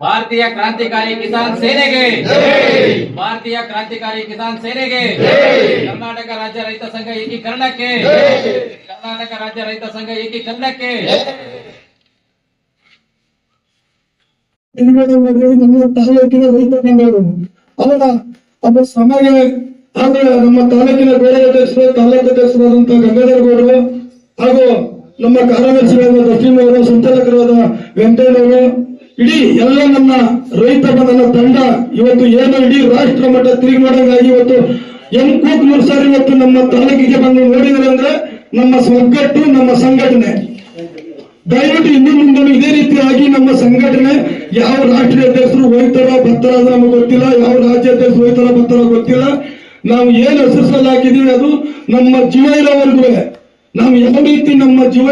ಭಾರತೀಯ ಕ್ರಾಂತಿಕಾರಿ ಕಿಸಾನ್ ಸೇನೆಗೆ. ಭಾರತೀಯ ಕ್ರಾಂತಿಕಾರಿ ಕಿಸಾನ್ ಸೇನೆಗೆ. ಕರ್ನಾಟಕ ರಾಜ್ಯ ರೈತ ಸಂಘ ಏಕೀಕರಣಕ್ಕೆ. ಕರ್ನಾಟಕ ರಾಜ್ಯ ರೈತ ಸಂಘ ಏಕೀಕರಣಕ್ಕೆ. ತಾಲೂಕಿನ ರೈತ ಅವರ ಒಬ್ಬ ಸಮಾಜ ಹಾಗೂ ನಮ್ಮ ತಾಲೂಕಿನ ಅಧ್ಯಕ್ಷರು ತಾಲೂಕು ಅಧ್ಯಕ್ಷರಾದಂತಹ ಗಂಗಾಧರ ಗೌಡರು ಹಾಗೂ ನಮ್ಮ ಕಾರ್ಯದರ್ಶಿಗಳಾದ ಅವರು, ಸಂಚಾಲಕರಾದ ವೆಂಕಟಯ್ಯನವರು ಇಡೀ ಎಲ್ಲ ನಮ್ಮ ರೈತ ಬಂದ ತಂಡ ಇವತ್ತು ಏನು ಇಡೀ ರಾಷ್ಟ್ರ ಮಟ್ಟ ತಿರುಗಿ ಇವತ್ತು ಎಂ ಕೂತ್ನೂರು ಸಾರಿ ಇವತ್ತು ನಮ್ಮ ತಾಲೂಕಿಗೆ ಬಂದು ನೋಡಿದ್ರೆ ಅಂದ್ರೆ ನಮ್ಮ ಒಗ್ಗಟ್ಟು ನಮ್ಮ ಸಂಘಟನೆ. ದಯವಿಟ್ಟು ಇನ್ನು ಮುಂದೆ ಇದೇ ರೀತಿಯಾಗಿ ನಮ್ಮ ಸಂಘಟನೆ ಯಾವ ರಾಷ್ಟ್ರೀಯ ಅಧ್ಯಕ್ಷರು ಹೋಯ್ತಾರೋ ಬರ್ತಾರ ನಮಗೆ ಗೊತ್ತಿಲ್ಲ, ಯಾವ ರಾಜ್ಯ ಅಧ್ಯಕ್ಷರು ಹೋಗ್ತಾರ ಬರ್ತಾರ ಗೊತ್ತಿಲ್ಲ. ನಾವು ಏನು ಹೆಸರಿಸಲಾಗಿದ್ದೀವಿ ಅದು ನಮ್ಮ ಜೀವ ಇರೋವರೆಗೂ. ನಾವು ಯಾವ ರೀತಿ ನಮ್ಮ ಜೀವ